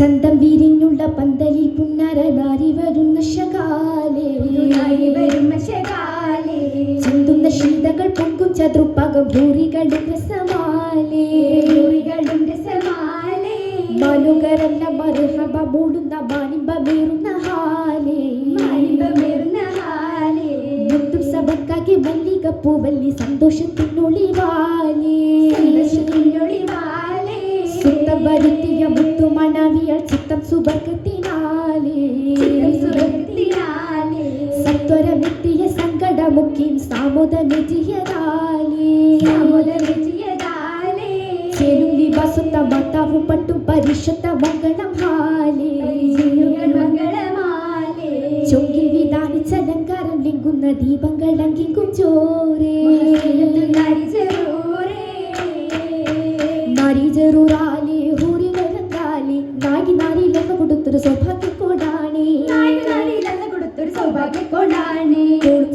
ചന്തം വിരിഞ്ഞുള്ള പന്തലിൽ പുന്നര നാരി വരുന്ന ശകാലേ. പുതുനായി വരും ശകാലേ. ചിന്തുന്ന ശീതകൾ പൊങ്കും ചതുർപ്പകം ഭൂരികളും രസമാലേ. ൂറികളും രസമാലേ. മനുകരല്ല മറുഹബ മൂടുന്ന മാനിമ്പമേറുന്ന ഹാലേ. മാനിമ്പമേറുന്ന ഹാലേ. മുത്തും സന്തോഷത്തിനൊളിവാലേ സന്തോഷത്തിനൊളിവാലേ. സുത്തം വരുത്തിയ മുത്തു മണവിയൽ ചിത്തം സുഖത്തിനാലേ സത്വരമെത്തിയ സങ്കടമുഖ്യം ചേലും വിവാസുത്ത മാതാവും പട്ടും പരിശുദ്ധ മംഗളം ഹാലേ ചൊങ്കിൽ വിധാനിച്ച അലങ്കാരം ലിങ്കുന്ന ദീപങ്ങൾ അങ്കിങ്കും ചോരേ. കൊടുത്തൊരു സൗഭാഗ്യക്കൊണ്ടാണ്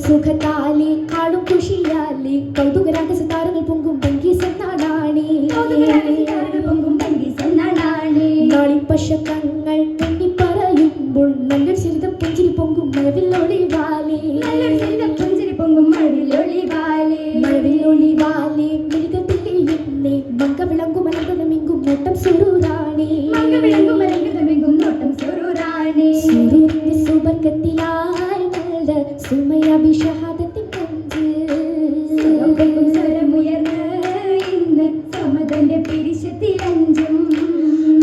സുഖത്താലേ കാളും കുഷിയാലേ കൗതുക രാഗസിതാരങ്ങൾ പൊങ്കും പങ്കി സന്നാടാണേ കൗതുകരാഗസിതാരങ്ങൾ പൊങ്കും പങ്കീസെന്നാടാണ്. നാളിപ്പശക്കങ്ങൾ എണ്ണി പറയുമ്പോൾ നല്ലൊരു ചിരിതം പുഞ്ചിരി പൊങ്കും മഴവില്ലൊളിവാലേ നല്ലൊരു ചിരിത പുഞ്ചിരി പൊങ്കും മഴവില്ലൊളിവാലേ. മഴവില്ലൊളിവാലേ മിഴികത്തിലെയുന്നേ മങ്ക വിളങ്ങും അലങ്കതമെങ്കും നോട്ടം സുരൂരാണേ മംഗവിളങ്ങും അലങ്കൃതമെങ്കും സുഖം സ്വരമുയർന്ന് ഇന്ന് സമതന്റെ പിരിശത്തിലഞ്ചും.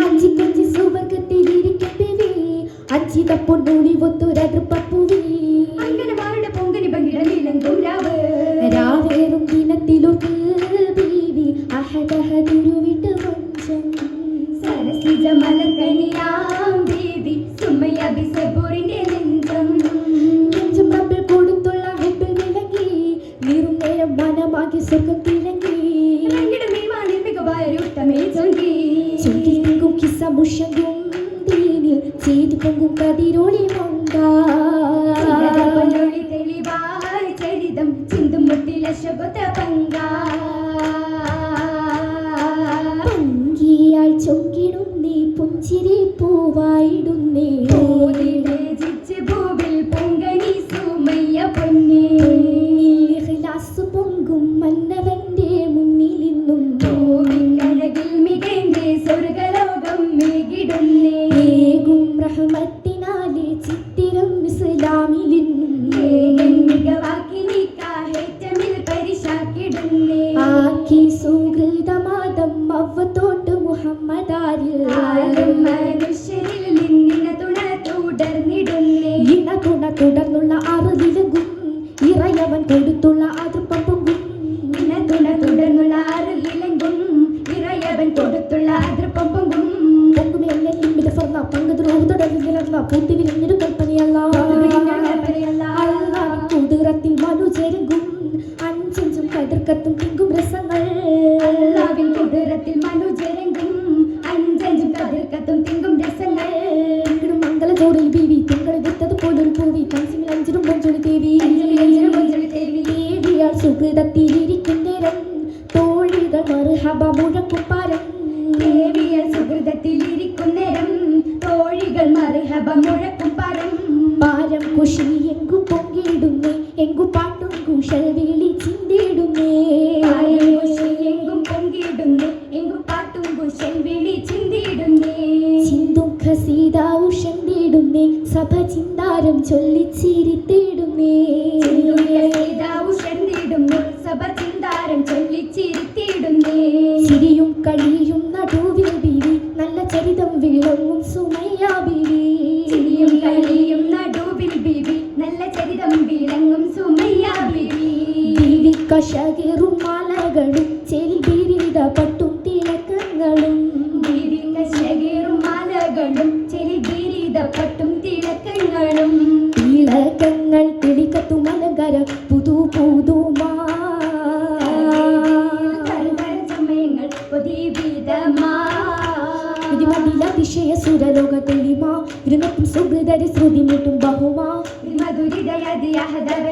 അഞ്ചി കൊഞ്ചി സുബർക്കത്തിലിരിക്കും പിവി കതിരൊളി പൊന്നൊളി തെളിവായി ചരിതം ചിന്തുമുട്ടിലെ മുട്ടിൽ മനുഷ്യരിൽ നിന്നിന തുണ തുടർന്നിടുന്നേ. ഇണ തുണ തുടർന്നുള്ള അറുതിലകും ഇറയവൻ കൊടുത്തുള്ള ഇന തുണ തുടർന്നുള്ള അറിയിലെങ്കും ഇറയവൻ കൊടുത്തുള്ള അതിർപ്പം പൊങ്കും പൊങ്കും എന്നെ ലിമ്പിത ഫർന്ന പങ്കതിരോവ് പൂത്തി വിരിഞ്ഞൊരു കൽപ്പനയല്ല. നേരം മുഴക്കും പാരം നേരം മുഴക്കും പരം പാട്ടും പാട്ടും സഭ ചിന്താരം ചൊല്ലിച്ചിരിത്തിടുന്നേ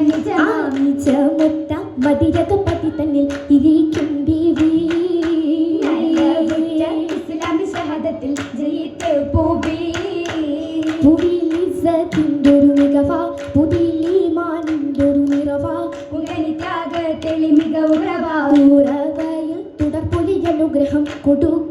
നിജ മുത്ത മതിരക പതി തന്നിൽ ഇരിക്കും ബീവി. ഇസ്ലാമി ശഹാദത്തിൽ ജയിത്ത് പോവി. പുവിയിൽ ഇസ്സത്തിന്റെ ഒരു മികവ പുതിയിൽ ഈമാനിന്റെ ഒരു നിറവ. ഉങ്ങനിക്കാകെ തെളി മിക ഉറവ ഉറവയിൽ തുടർപൊലി അനുഗ്രഹം കൊടുക്കും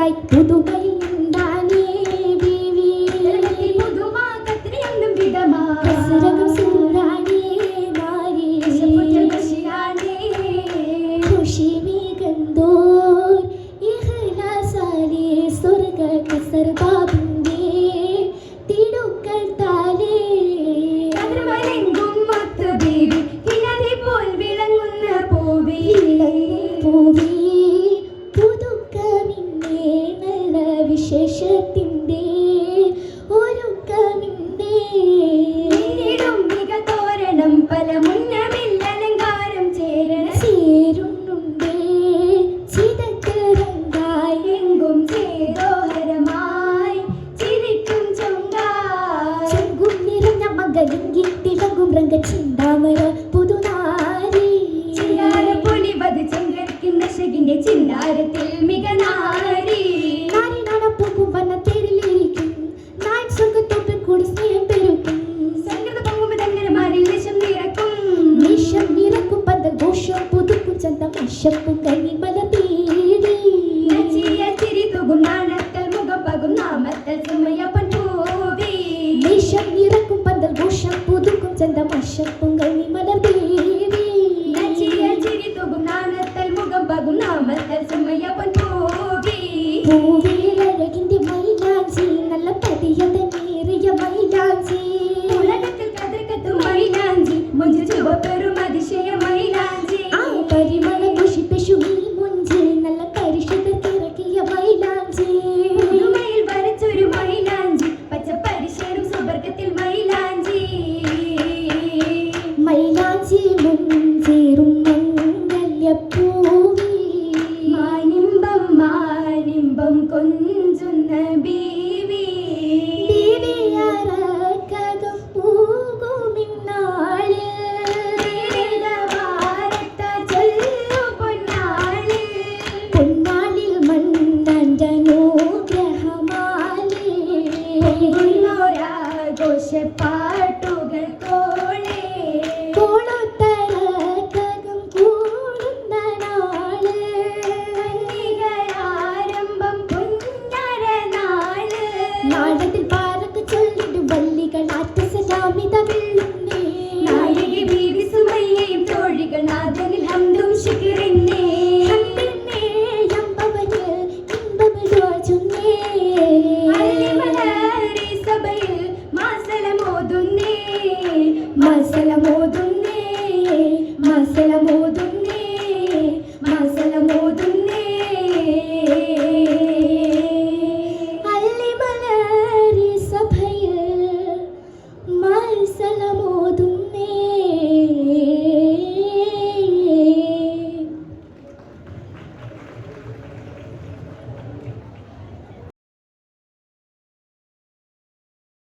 хай тут கருத்தில் மிக நாரி நாரி நாட போகும் வண்ண தேரில் இருக்கும் நாய் சொங்க தொட்டு கூடி ஸ்நேகம் பெருக்கும் சங்கரத பொங்கும் தங்கர மாறி நேஷம் நிறக்கும் நேஷம் நிறக்கும் பந்த கோஷம் புதுக்கும் சந்தம் அஷப்பும் கண்ணி மலர் ഭൂമിയിൽ